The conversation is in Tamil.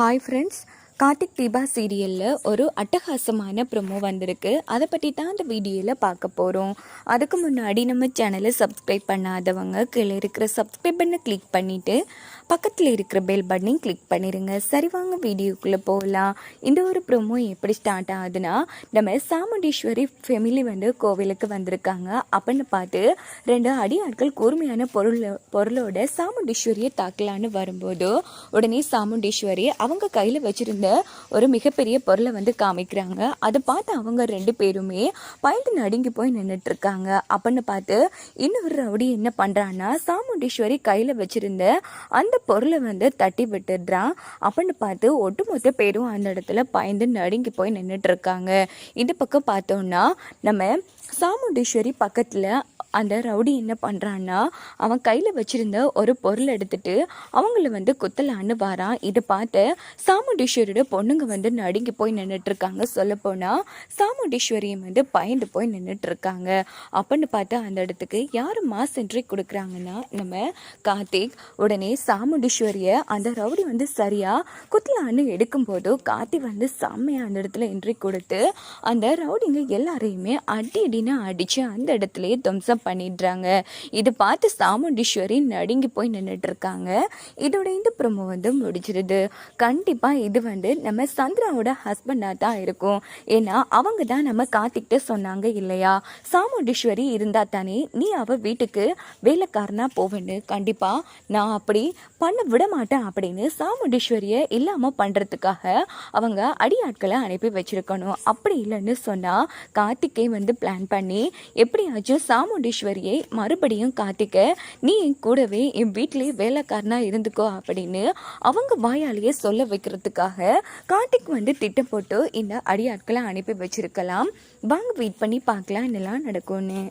Hi friends, கார்த்திக் தீபா சீரியலில் ஒரு அட்டகாசமான ப்ரொமோ வந்திருக்கு. அதை பற்றி தான் அந்த வீடியோவில் பார்க்க போகிறோம் அதுக்கு முன்னாடி நம்ம சேனலை சப்ஸ்கிரைப் பண்ணாதவங்க கீழே இருக்கிற சப்ஸ்கிரைப் பண்ணை கிளிக் பண்ணிவிட்டு பக்கத்தில் இருக்கிற பெல் பட்டனையும் கிளிக் பண்ணிடுங்க சரி வாங்க வீடியோக்குள்ளே போகலாம் இந்த ஒரு ப்ரொமோ எப்படி ஸ்டார்ட் ஆகுதுன்னா நம்ம சாமுண்டீஸ்வரி ஃபெமிலி வந்து கோவிலுக்கு வந்திருக்காங்க. அப்படின்னு பார்த்து ரெண்டு அடியாட்கள் கூர்மையான பொருள் பொருளோட சாமுண்டீஸ்வரியை தாக்கலான்னு வரும்போது உடனே சாமுண்டீஸ்வரி அவங்க கையில் வச்சுருந்த ஒரு மிகப்பெரிய பொருளை வந்து காமிக்கிறாங்க. அதை பார்த்து அவங்க ரெண்டு பேருமே பயந்து நடுங்கி போய் நின்றுட்டு இருக்காங்க அப்படின்னு பார்த்து இன்னொரு ரவுடி என்ன பண்ணுறான்னா சாமுண்டீஸ்வரி கையில் வச்சுருந்த அந்த பொருளை வந்து தட்டி விட்டுடுறான். அப்படின்னு பார்த்து ஒட்டுமொத்த பேரும் அந்த இடத்துல பயந்து நடுங்கி போய் நின்றுட்டுருக்காங்க இந்த பக்கம் பார்த்தோன்னா நம்ம சாமுண்டீஸ்வரி பக்கத்தில் அந்த ரவுடி என்ன பண்ணுறான்னா அவன் கையில் வச்சுருந்த ஒரு பொருள் எடுத்துட்டு அவங்கள வந்து குத்தலான்னு வாரான் இதை பார்த்து சாமுண்டீஸ்வரியோட பொண்ணுங்க வந்து நடுங்கி போய் நின்றுட்டுருக்காங்க சொல்லப்போனால் சாமுண்டீஸ்வரியும் வந்து பயந்து போய் நின்றுட்டு இருக்காங்க அப்படின்னு பார்த்து அந்த இடத்துக்கு யார் மாஸ் என்ட்ரி கொடுக்குறாங்கன்னா நம்ம கார்த்திக் உடனே சாமுண்டீஸ்வரியை அந்த ரவுடி வந்து சரியாக குத்தலான்னு எடுக்கும்போது கார்த்திக் வந்து செம்மையாக அந்த இடத்துல என்ட்ரி கொடுத்து அந்த ரவுடிங்க எல்லாரையுமே அடி அடின்னு அடித்து அந்த இடத்துலையே துவம்சம் பண்ணிடுறாங்க. இதை பார்த்து சாமுண்டீஸ்வரி நடுங்கி போய் நின்றுட்டு இருக்காங்க இதோட இந்த ப்ரொமோ வந்து முடிச்சிருது கண்டிப்பாக இது வந்து நம்ம சந்திராவோட ஹஸ்பண்டாக தான் இருக்கும். ஏன்னா அவங்க தான் நம்ம கார்த்திக்கிட்ட சொன்னாங்க இல்லையா? சாமுண்டீஸ்வரி இருந்தா தானே நீ அவ வீட்டுக்கு வேலைக்காரனா போவேன்னு. கண்டிப்பாக நான் அப்படி பண்ண விட மாட்டேன் அப்படின்னு சாமுண்டீஸ்வரியை இல்லாமல் பண்ணுறதுக்காக அவங்க அடியாட்களை அனுப்பி வச்சிருக்கணும். அப்படி இல்லைன்னு சொன்னால் கார்த்திக்கே வந்து பிளான் பண்ணி எப்படியாச்சும் சாமுண்டீஸ்வரியை மறுபடியும் கார்த்திக்க நீ என் கூடவே என் வீட்டிலேயே வேலைக்காரனா இருந்துக்கோ அப்படின்னு அவங்க வாயாலேயே சொல்ல வைக்கிறதுக்காக கார்த்திக் வந்து திட்டம் போட்டு இந்த அடியாட்களை அனுப்பி வச்சிருக்கலாம். வாங்க வெயிட் பண்ணி பார்க்கலாம் என்னெல்லாம் நடக்கும்னு.